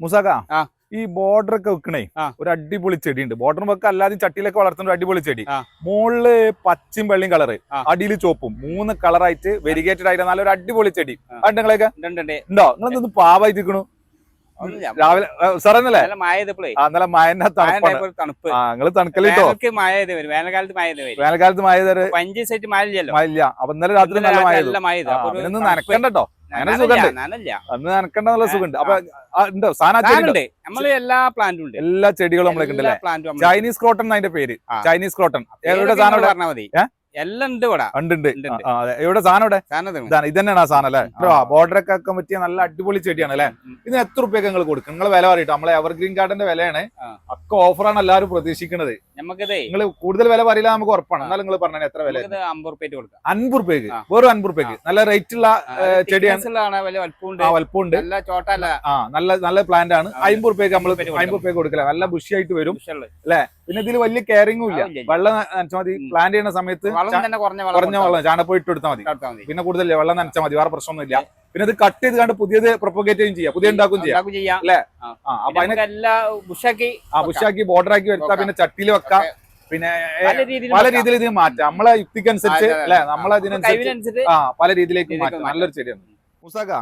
മുസാക ഈ ബോർഡർ ഒക്കെ വെക്കണേ ഒരു അടിപൊളി ചെടി ഉണ്ട് ബോർഡർ വെക്ക അല്ലാതെ ചട്ടിയിലൊക്കെ വളർത്തുന്ന ഒരു അടിപൊളി ചെടി. മുകളിൽ പച്ചയും വെള്ളയും കളറ്. അടിയിൽ ചോപ്പും മൂന്ന് കളറായിട്ട് വെരിഗേറ്റഡ് ആയിട്ട് നല്ലൊരു അടിപൊളി ചെടി. നിങ്ങളൊക്കെ ഉണ്ട്, നിങ്ങളെന്തൊന്ന് പാവായിരിക്കണു. രാവിലെ സാറന്നല്ലേ നല്ല മഴ ചെയ്തപ്പോഴേ ആ നല്ല മയന്റെ മഴ തണുപ്പാണ് ഉണ്ടായപ്പോ തണുപ്പ്. നിങ്ങൾ തണുക്കലിട്ടോ വേനൽക്കാലത്ത് വേനൽക്കാലത്ത് മഴ തര മഴ ഇല്ല അപ്പൊ ഇന്നലെ രാത്രി നല്ല മഴ നനക്കണ്ടോ അങ്ങനെ നനല്ല. അന്ന് നനക്കണ്ട നല്ല ആ, സുഖമുണ്ട്. അപ്പൊ ഉണ്ടോ? സാധനം സാധനമുണ്ട്. നമ്മൾ എല്ലാ പ്ലാന്റും ഉണ്ട്. എല്ലാ ചെടികളും നമ്മളൊക്കെ എല്ലാ ഉണ്ടല്ലേ ചൈനീസ് ക്രോട്ടൺ അതിന്റെ പേര്. ചൈനീസ് ക്രോട്ടൺ എവിടെ സാധനം നിങ്ങൾ മതി? എല്ലാം ഉണ്ട് ഇവിടെ. ഉണ്ട്. എവിടെ സാധനം ഇവിടെ? ഇത് തന്നെയാണ് ആ സാധനം അല്ലേ? ബോർഡറൊക്കെ ബോർഡർ ഒക്കെ വെക്കാൻ പറ്റിയ നല്ല അടിപൊളി ചെടിയാണ് അല്ലേ? ഇതിന് ഇത് എത്ര റുപ്യൊക്കെ നിങ്ങൾ കൊടുക്കും? നിങ്ങൾ വില പറയട്ടോ. നമ്മളെ എവർഗ്രീൻ ഗാർഡന്റെ വിലയാണ്. ഒക്കെ ഓഫറാണ് എല്ലാവരും പ്രതീക്ഷിക്കുന്നത്. നമുക്കിതേ നിങ്ങൾ കൂടുതൽ വില പറയില്ല നമുക്ക് ഉറപ്പാണ്. എന്നാലും നിങ്ങൾ പറഞ്ഞാൽ എത്ര വില അമ്പത് റുപ്യ കൊടുക്കാം. അൻപത് റുപ്യക്ക്. വെറും അൻപത് റുപ്യക്ക് നല്ല റേറ്റ് ഉള്ള ചെടിയാണ്. വലുപ്പമുണ്ട്. നല്ല ചോട്ടല്ല ആ നല്ല നല്ല പ്ലാന്റ് ആണ്. അമ്പത് റുപ്യക്ക് നമ്മൾ അമ്പത് റുപ്യക്ക് കൊടുക്കില്ല നല്ല ബുഷിയായിട്ട് വരും. അല്ലെ? പിന്നെ ഇതിൽ വലിയ കെയറിംഗും ഇല്ല. വെള്ളം നനച്ചാൽ മതി. പ്ലാന്റ് ചെയ്യുന്ന സമയത്ത് കുറഞ്ഞ വളം കുറഞ്ഞ വെള്ളം ചാണകം ഇട്ട് കൊടുത്താൽ മതി. പിന്നെ കൂടുതൽ വെള്ളം നനച്ചാൽ മതി. വേറെ പ്രശ്നമൊന്നുമില്ല. പിന്നെ അത് കട്ട് ചെയ്ത് കണ്ട് പുതിയത് പ്രൊപ്പഗേറ്റ് ചെയ്യും പുതിയ ഉണ്ടാക്കും ചെയ്യാം. അല്ലേ? അപ്പൊ ബുഷാക്കി ബോർഡർ ആക്കി വെക്കാം. പിന്നെ ചട്ടിയിൽ വെക്കാം. പിന്നെ പല രീതിയിൽ ഇതിന് മാറ്റാം. നമ്മളെ യുക്തിക്കനുസരിച്ച്. അല്ലെ? നമ്മളെ ഇതിനനുസരിച്ച് ആ പല രീതിയിലേക്ക് മാറ്റാം. നല്ലൊരു ചെടിയാണ്. മുസാക്ക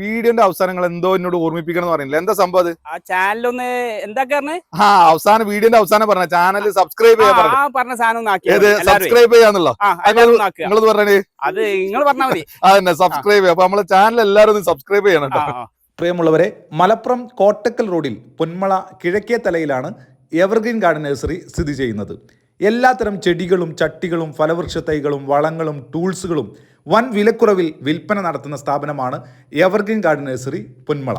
വീഡിയോന്റെ അവസാനങ്ങൾ എന്തോ എന്നോട് ഓർമ്മിപ്പിക്കണം പറയുന്നില്ല എന്താ സംഭവം അത്? ആ എന്താ എന്താക്കാരന് ആ അവസാനം വീഡിയോന്റെ അവസാനം പറഞ്ഞ ചാനൽ സബ്സ്ക്രൈബ് ചെയ്യാൻ പറഞ്ഞു ആ പറഞ്ഞ സാധനം സബ്സ്ക്രൈബ് ചെയ്യാന്നുള്ളോ? നിങ്ങളത് പറഞ്ഞേ? അത് നിങ്ങൾ പറഞ്ഞാൽ മതി. അതന്നെ സബ്സ്ക്രൈബ് ചെയ്യാം. അപ്പൊ നമ്മളെ ചാനൽ എല്ലാവരും ഒന്ന് സബ്സ്ക്രൈബ് ചെയ്യണം പ്രിയമുള്ളവരെ മലപ്പുറം കോട്ടക്കൽ റോഡിൽ പൊന്മള കിഴക്കേ തലയിലാണ് എവർഗ്രീൻ ഗാർഡൻ നഴ്സറി സ്ഥിതി ചെയ്യുന്നത്. എല്ലാത്തരം ചെടികളും ചട്ടികളും ഫലവൃക്ഷ തൈകളും വളങ്ങളും ടൂൾസുകളും വൻ വിലക്കുറവിൽ വിൽപ്പന നടത്തുന്ന സ്ഥാപനമാണ് എവർഗ്രീൻ ഗാർഡൻ നഴ്സറി പൊന്മള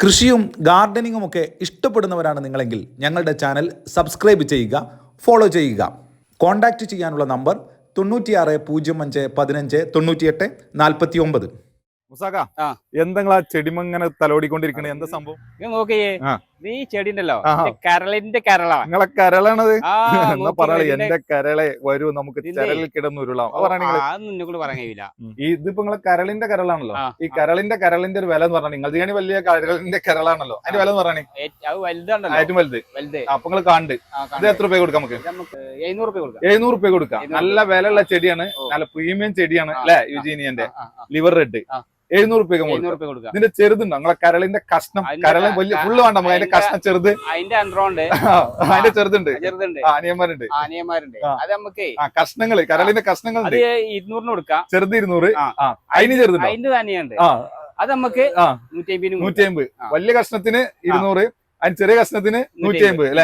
കൃഷിയും ഗാർഡനിങ്ങും ഒക്കെ ഇഷ്ടപ്പെടുന്നവരാണ് നിങ്ങളെങ്കിൽ ഞങ്ങളുടെ ചാനൽ സബ്സ്ക്രൈബ് ചെയ്യുക ഫോളോ ചെയ്യുക. കോൺടാക്റ്റ് ചെയ്യാനുള്ള നമ്പർ തൊണ്ണൂറ്റിയാറ് പൂജ്യം അഞ്ച് പതിനഞ്ച് തൊണ്ണൂറ്റിയെട്ട് നാൽപ്പത്തി ഒമ്പത് മുസാക്ക. എന്തെങ്കിലും ആ ചെടിമങ്ങനെ തലോടിക്കൊണ്ടിരിക്കണേ? എന്താ സംഭവം? നോക്കിയേ. ആ. ഇത് ഈ ചെടി ഉണ്ടല്ലോ കരളിന്റെ കരളാണ് നിങ്ങളെ കരളാണത്. എന്നാ പറയാ എന്റെ കരളെ വരൂ നമുക്ക് കരളിൽ കിടന്ന് എന്നെ കൊണ്ട് പറയാൻ കഴിയില്ല ഇതിപ്പോ നിങ്ങളെ കരളിന്റെ കരളാണല്ലോ. ഈ കരളിന്റെ കരളിന്റെ ഒരു വില എന്ന് പറഞ്ഞാൽ നിങ്ങൾ ചെയ്യാൻ വലിയ കരളിന്റെ കരളാണല്ലോ. അതിന്റെ വില എന്ന് പറഞ്ഞേ ഏറ്റവും വലുത്. വലുത്. അപ്പൊ നിങ്ങൾ കണ്ട്. ഇത് എത്ര രൂപ കൊടുക്കാം നമുക്ക്? എഴുന്നൂറ് രൂപ കൊടുക്കാം. നല്ല വിലയുള്ള ചെടിയാണ്. നല്ല പ്രീമിയം ചെടിയാണ് അല്ലെ യുജീനിയന്റെ? Liver red. എഴുന്നൂറ് രൂപ കൊടുക്കുക ഇതിന്റെ ചെറുതുണ്ടോ നമ്മളെ കരളിന്റെ കഷ്ണം. കരൾ കരൾ വലിയ ഫുള്ള് വേണ്ട. നമുക്ക് അതിന്റെ കഷ്ണം ചെറുത്. അതിന്റെ അണ്ടറുണ്ട് അതിന്റെ ചെറുതുണ്ട്. ചെറുതുണ്ട്. ആ അനിയന്മാരുണ്ട്. ആനിയന്മാരുണ്ട് അത് നമുക്ക് ആ കഷ്ണങ്ങൾ. കരളിന്റെ കഷ്ണങ്ങൾ ഇരുന്നൂറിന് കൊടുക്കാം. ചെറുത് ഇരുന്നൂറ്. അതിന് ചെറുതുണ്ട്? അതിന്റെ തന്നെയുണ്ട്. അത് നമുക്ക് നൂറ്റി അമ്പത്. വലിയ കഷ്ണത്തിന് ഇരുന്നൂറ്. അതിന് ചെറിയ കഷ്ണത്തിന് നൂറ്റി അമ്പത് അല്ലെ?